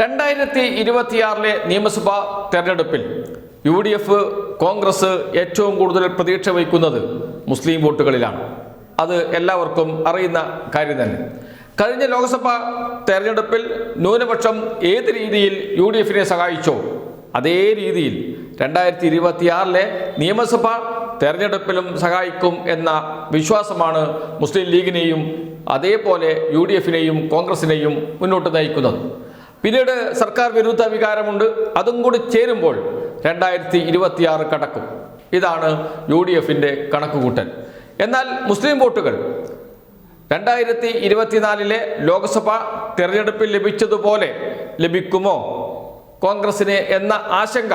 രണ്ടായിരത്തി ഇരുപത്തിയാറിലെ നിയമസഭാ തെരഞ്ഞെടുപ്പിൽ യു ഡി എഫ് കോൺഗ്രസ് ഏറ്റവും കൂടുതൽ പ്രതീക്ഷ വയ്ക്കുന്നത് മുസ്ലിം വോട്ടുകളിലാണ്. അത് എല്ലാവർക്കും അറിയുന്ന കാര്യം തന്നെ. കഴിഞ്ഞ ലോക്സഭാ തെരഞ്ഞെടുപ്പിൽ ന്യൂനപക്ഷം ഏത് രീതിയിൽ യു ഡി എഫിനെ സഹായിച്ചോ അതേ രീതിയിൽ രണ്ടായിരത്തി ഇരുപത്തിയാറിലെ നിയമസഭാ തെരഞ്ഞെടുപ്പിലും സഹായിക്കും എന്ന വിശ്വാസമാണ് മുസ്ലിം ലീഗിനെയും അതേപോലെ യു ഡി എഫിനെയും കോൺഗ്രസിനെയും മുന്നോട്ട് നയിക്കുന്നത്. പിന്നീട് സർക്കാർ വിരുദ്ധ വികാരമുണ്ട്. അതും കൂടി ചേരുമ്പോൾ രണ്ടായിരത്തി ഇരുപത്തിയാറ് കടക്കും. ഇതാണ് യു ഡി എഫിന്റെ കണക്കുകൂട്ടൽ. എന്നാൽ മുസ്ലിം വോട്ടുകൾ രണ്ടായിരത്തി ഇരുപത്തിനാലിലെ ലോക്സഭ തിരഞ്ഞെടുപ്പിൽ ലഭിച്ചതുപോലെ ലഭിക്കുമോ? കോൺഗ്രസിന് എന്ന ആശങ്ക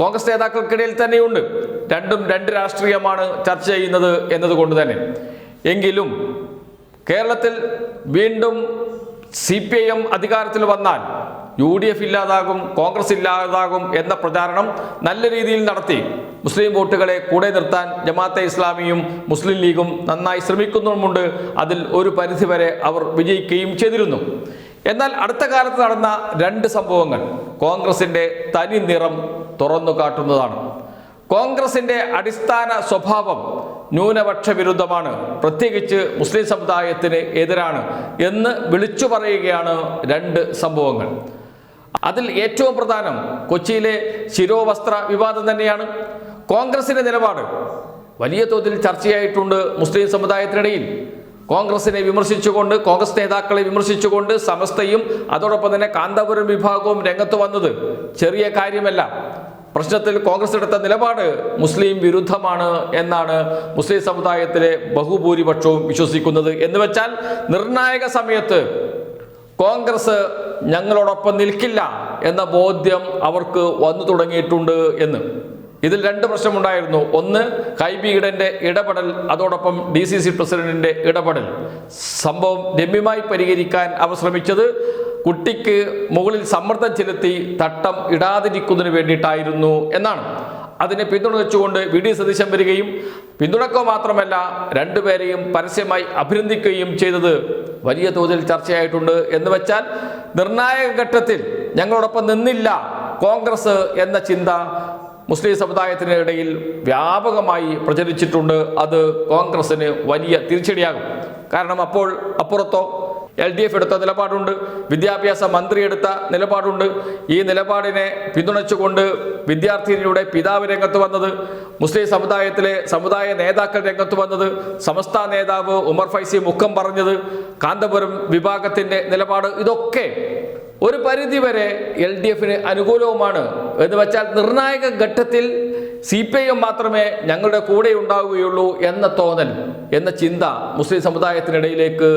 കോൺഗ്രസ് നേതാക്കൾക്കിടയിൽ തന്നെയുണ്ട്. രണ്ടും രണ്ട് രാഷ്ട്രീയമാണ് ചർച്ച ചെയ്യുന്നത് എന്നതുകൊണ്ട് തന്നെ. എങ്കിലും കേരളത്തിൽ വീണ്ടും സി പി ഐ എം അധികാരത്തിൽ വന്നാൽ യു ഡി എഫ് ഇല്ലാതാകും കോൺഗ്രസ് ഇല്ലാതാകും എന്ന പ്രചാരണം നല്ല രീതിയിൽ നടത്തി മുസ്ലിം വോട്ടുകളെ കൂടെ നിർത്താൻ ജമാഅത്തെ ഇസ്ലാമിയും മുസ്ലിം ലീഗും നന്നായി ശ്രമിക്കുന്നുമുണ്ട്. അതിൽ ഒരു പരിധിവരെ അവർ വിജയിക്കുകയും ചെയ്തിരുന്നു. എന്നാൽ അടുത്ത കാലത്ത് നടന്ന രണ്ട് സംഭവങ്ങൾ കോൺഗ്രസിന്റെ തനി നിറം തുറന്നു കാട്ടുന്നതാണ്. കോൺഗ്രസിന്റെ അടിസ്ഥാന സ്വഭാവം ന്യൂനപക്ഷ വിരുദ്ധമാണ് പ്രത്യേകിച്ച് മുസ്ലിം സമുദായത്തിന് എതിരാണ് എന്ന് വിളിച്ചു പറയുകയാണ് രണ്ട് സംഭവങ്ങൾ. അതിൽ ഏറ്റവും പ്രധാനം കൊച്ചിയിലെ ശിരോവസ്ത്ര വിവാദം തന്നെയാണ്. കോൺഗ്രസിന്റെ നിലപാട് വലിയ തോതിൽ ചർച്ചയായിട്ടുണ്ട് മുസ്ലിം സമുദായത്തിനിടയിൽ. കോൺഗ്രസിനെ വിമർശിച്ചുകൊണ്ട് കോൺഗ്രസ് നേതാക്കളെ വിമർശിച്ചുകൊണ്ട് സമസ്തയും അതോടൊപ്പം തന്നെ കാന്തപുരം വിഭാഗവും രംഗത്ത് വന്നത് ചെറിയ കാര്യമല്ല. പ്രശ്നത്തിൽ കോൺഗ്രസ് എടുത്ത നിലപാട് മുസ്ലിം വിരുദ്ധമാണ് എന്നാണ് മുസ്ലിം സമുദായത്തിലെ ബഹുഭൂരിപക്ഷവും വിശ്വസിക്കുന്നത്. എന്ന് വെച്ചാൽ നിർണായക സമയത്ത് കോൺഗ്രസ് ഞങ്ങളോടൊപ്പം നിൽക്കില്ല എന്ന ബോധ്യം അവർക്ക് വന്നു തുടങ്ങിയിട്ടുണ്ട് എന്ന്. ഇതിൽ രണ്ട് പ്രശ്നമുണ്ടായിരുന്നു. ഒന്ന് ഹൈബീഡന്റെ ഇടപെടൽ അതോടൊപ്പം ഡി സി സി പ്രസിഡന്റിന്റെ ഇടപെടൽ. സംഭവം രമ്യമായി പരിഹരിക്കാൻ അവർ ശ്രമിച്ചത് കുട്ടിക്ക് മുകളിൽ സമ്മർദ്ദം ചെലുത്തി തട്ടം ഇടാതിരിക്കുന്നതിന് വേണ്ടിയിട്ടായിരുന്നു എന്നാണ്. അതിനെ പിന്തുണച്ചുകൊണ്ട് വി ഡി സതീശൻ വരികയും പിന്തുണക്കുക മാത്രമല്ല രണ്ടുപേരെയും പരസ്യമായി അഭിനന്ദിക്കുകയും ചെയ്തത് വലിയ തോതിൽ ചർച്ചയായിട്ടുണ്ട് എന്ന് വെച്ചാൽ നിർണായക ഘട്ടത്തിൽ ഞങ്ങളോടൊപ്പം നിന്നില്ല കോൺഗ്രസ് എന്ന ചിന്ത മുസ്ലിം സമുദായത്തിനിടയിൽ വ്യാപകമായി പ്രചരിച്ചിട്ടുണ്ട്. അത് കോൺഗ്രസിന് വലിയ തിരിച്ചടിയാകും. കാരണം അപ്പോൾ അപ്പുറത്തോ എൽ ഡി എഫ് എടുത്ത നിലപാടുണ്ട്. വിദ്യാഭ്യാസ മന്ത്രി എടുത്ത നിലപാടുണ്ട്. ഈ നിലപാടിനെ പിന്തുണച്ചുകൊണ്ട് വിദ്യാർത്ഥിനിയുടെ പിതാവ് രംഗത്ത് വന്നത് മുസ്ലിം സമുദായത്തിലെ സമുദായ നേതാക്കൾ രംഗത്ത് വന്നത് സമസ്ത നേതാവ് ഉമർ ഫൈസി മുഖം പറഞ്ഞത് കാന്തപുരം വിഭാഗത്തിന്റെ നിലപാട്. ഇതൊക്കെ ഒരു പരിധിവരെ എൽ ഡി എഫിന് അനുകൂലവുമാണ്. എന്ന് വെച്ചാൽ നിർണായക ഘട്ടത്തിൽ സി പി ഐ എം മാത്രമേ ഞങ്ങളുടെ കൂടെ ഉണ്ടാവുകയുള്ളൂ എന്ന തോന്നൽ എന്ന ചിന്ത മുസ്ലിം സമുദായത്തിനിടയിലേക്ക്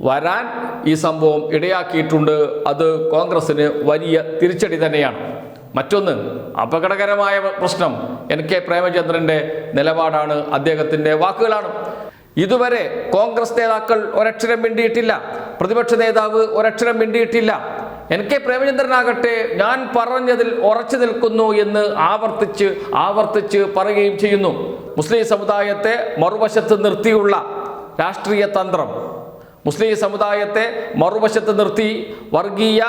വരാൻ ഈ സംഭവം ഇടയാക്കിയിട്ടുണ്ട്. അത് കോൺഗ്രസിന് വലിയ തിരിച്ചടി തന്നെയാണ്. മറ്റൊന്ന് അപകടകരമായ പ്രശ്നം എൻ കെ പ്രേമചന്ദ്രന്റെ നിലപാടാണ് അദ്ദേഹത്തിന്റെ വാക്കുകളാണ്. ഇതുവരെ കോൺഗ്രസ് നേതാക്കൾ ഒരക്ഷരം മിണ്ടിയിട്ടില്ല. പ്രതിപക്ഷ നേതാവ് ഒരക്ഷരം മിണ്ടിയിട്ടില്ല. എൻ കെ പ്രേമചന്ദ്രനാകട്ടെ ഞാൻ പറഞ്ഞതിൽ ഉറച്ചു നിൽക്കുന്നു എന്ന് ആവർത്തിച്ച് ആവർത്തിച്ച് പറയുകയും ചെയ്യുന്നു. മുസ്ലിം സമുദായത്തെ മറുവശത്ത് നിർത്തിയുള്ള രാഷ്ട്രീയ തന്ത്രം മുസ്ലിം സമുദായത്തെ മറുവശത്ത് നിർത്തി വർഗീയ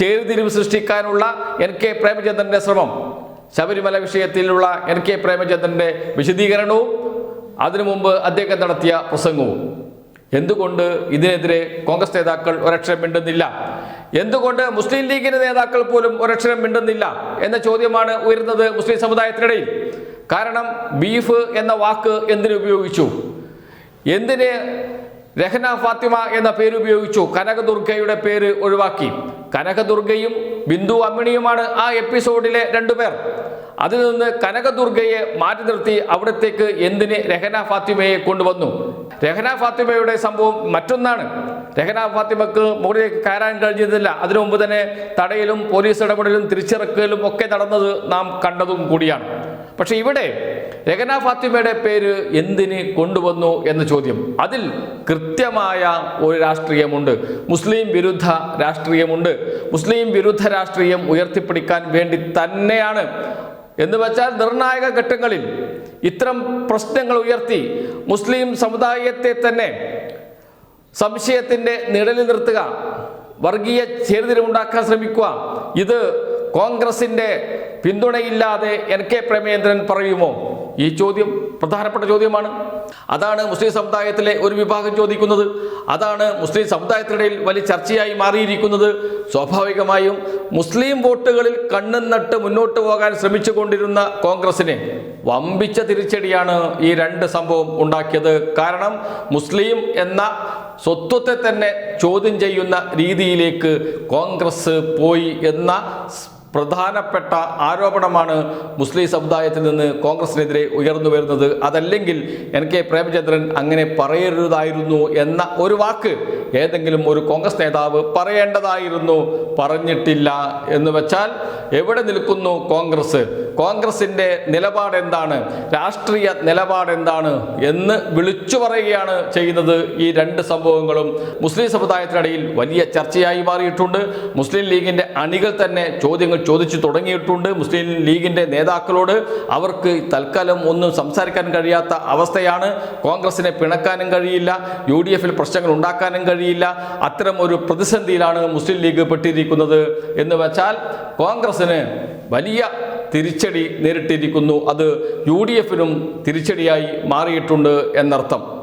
ചേരുതിരിവ് സൃഷ്ടിക്കാനുള്ള എൻ കെ പ്രേമചന്ദ്രന്റെ ശ്രമം. ശബരിമല വിഷയത്തിലുള്ള എൻ കെ പ്രേമചന്ദ്രന്റെ വിശദീകരണവും അതിനു മുമ്പ് അദ്ദേഹം നടത്തിയ പ്രസംഗവും. എന്തുകൊണ്ട് ഇതിനെതിരെ കോൺഗ്രസ് നേതാക്കൾ ഒരക്ഷരം മിണ്ടുന്നില്ല? എന്തുകൊണ്ട് മുസ്ലിം ലീഗിന്റെ നേതാക്കൾ പോലും ഒരക്ഷരം മിണ്ടുന്നില്ല എന്ന ചോദ്യമാണ് ഉയരുന്നത് മുസ്ലിം സമുദായത്തിനിടയിൽ. കാരണം ബീഫ് എന്ന വാക്ക് എന്തിനു ഉപയോഗിച്ചു? എന്തിന് രഹന ഫാത്തിമ എന്ന പേര് ഉപയോഗിച്ചു കനകദുർഗയുടെ പേര് ഒഴിവാക്കി. കനകദുർഗയും ബിന്ദു അമ്മിണിയുമാണ് ആ എപ്പിസോഡിലെ രണ്ടുപേർ അതിൽ നിന്ന് കനകദുർഗയെ മാറ്റി നിർത്തി അവിടത്തേക്ക് എന്തിന് രഹന ഫാത്തിമയെ കൊണ്ടുവന്നു? രഹന ഫാത്തിമയുടെ സംഭവം മറ്റൊന്നാണ്. രഹന ഫാത്തിമക്ക് മുകളിലേക്ക് കയറാൻ കഴിഞ്ഞതില്ല അതിനു മുമ്പ് തന്നെ തടയലും പോലീസ് ഇടപെടലും തിരിച്ചിറക്കലും ഒക്കെ നടന്നത് നാം കണ്ടതും കൂടിയാണ്. പക്ഷെ ഇവിടെ രഹന ഫാത്തിമയുടെ പേര് എന്തിന് കൊണ്ടുവന്നു എന്ന ചോദ്യം. അതിൽ കൃത്യമായ ഒരു രാഷ്ട്രീയമുണ്ട്. മുസ്ലിം വിരുദ്ധ രാഷ്ട്രീയമുണ്ട്. മുസ്ലിം വിരുദ്ധ രാഷ്ട്രീയം ഉയർത്തിപ്പിടിക്കാൻ വേണ്ടി തന്നെയാണ്. എന്ന് വെച്ചാൽ നിർണായക ഘട്ടങ്ങളിൽ ഇത്തരം പ്രശ്നങ്ങൾ ഉയർത്തി മുസ്ലിം സമുദായത്തെ തന്നെ സംശയത്തിന്റെ നിഴലിൽ നിർത്തുക വർഗീയ ചേരിതിരിവുണ്ടാക്കാൻ ശ്രമിക്കുക. ഇത് കോൺഗ്രസിന്റെ പിന്തുണയില്ലാതെ എൻ കെ പ്രേമേന്ദ്രൻ പറയുമോ? ഈ ചോദ്യം പ്രധാനപ്പെട്ട ചോദ്യമാണ്. അതാണ് മുസ്ലിം സമുദായത്തിലെ ഒരു വിഭാഗം ചോദിക്കുന്നത്. അതാണ് മുസ്ലിം സമുദായത്തിനിടയിൽ വലിയ ചർച്ചയായി മാറിയിരിക്കുന്നത്. സ്വാഭാവികമായും മുസ്ലിം വോട്ടുകളിൽ കണ്ണുനട്ട് മുന്നോട്ട് പോകാൻ ശ്രമിച്ചു കൊണ്ടിരുന്ന കോൺഗ്രസിനെ വമ്പിച്ച തിരിച്ചടിയാണ് ഈ രണ്ട് സംഭവം ഉണ്ടാക്കിയത്. കാരണം മുസ്ലിം എന്ന സ്വത്വത്തെ തന്നെ ചോദ്യം ചെയ്യുന്ന രീതിയിലേക്ക് കോൺഗ്രസ് പോയി എന്ന പ്രധാനപ്പെട്ട ആരോപണമാണ് മുസ്ലിം സമുദായത്തിൽ നിന്ന് കോൺഗ്രസിനെതിരെ ഉയർന്നു വരുന്നത്. അതല്ലെങ്കിൽ എൻ കെ പ്രേമചന്ദ്രൻ അങ്ങനെ പറയരുതായിരുന്നു എന്ന ഒരു വാക്ക് ഏതെങ്കിലും ഒരു കോൺഗ്രസ് നേതാവ് പറയേണ്ടതായിരുന്നു. പറഞ്ഞിട്ടില്ല എന്ന് വെച്ചാൽ എവിടെ നിൽക്കുന്നു കോൺഗ്രസ്? കോൺഗ്രസിന്റെ നിലപാട് എന്താണ് രാഷ്ട്രീയ നിലപാട് എന്താണ് എന്ന് വിളിച്ചു പറയുകയാണ് ചെയ്യുന്നത് ഈ രണ്ട് സംഭവങ്ങളും. മുസ്ലിം സമുദായത്തിനിടയിൽ വലിയ ചർച്ചയായി മാറിയിട്ടുണ്ട്. മുസ്ലിം ലീഗിന്റെ അണികൾ തന്നെ ചോദ്യങ്ങൾ ചോദിച്ചു തുടങ്ങിയിട്ടുണ്ട്. മുസ്ലിം ലീഗിന്റെ നേതാക്കളോട് അവർക്ക് തൽക്കാലം ഒന്നും സംസാരിക്കാൻ കഴിയാത്ത അവസ്ഥയാണ്. കോൺഗ്രസിനെ പിണക്കാനും കഴിയില്ല. യു ഡി എഫിൽ പ്രശ്നങ്ങൾ ഉണ്ടാക്കാനും കഴിയില്ല. അത്തരം ഒരു പ്രതിസന്ധിയിലാണ് മുസ്ലിം ലീഗ് പെട്ടിരിക്കുന്നത്. എന്ന് വെച്ചാൽ കോൺഗ്രസിന് വലിയ തിരിച്ചടി നേരിട്ടിരിക്കുന്നു. അത് യു ഡി എഫിനും തിരിച്ചടിയായി മാറിയിട്ടുണ്ട് എന്നർത്ഥം.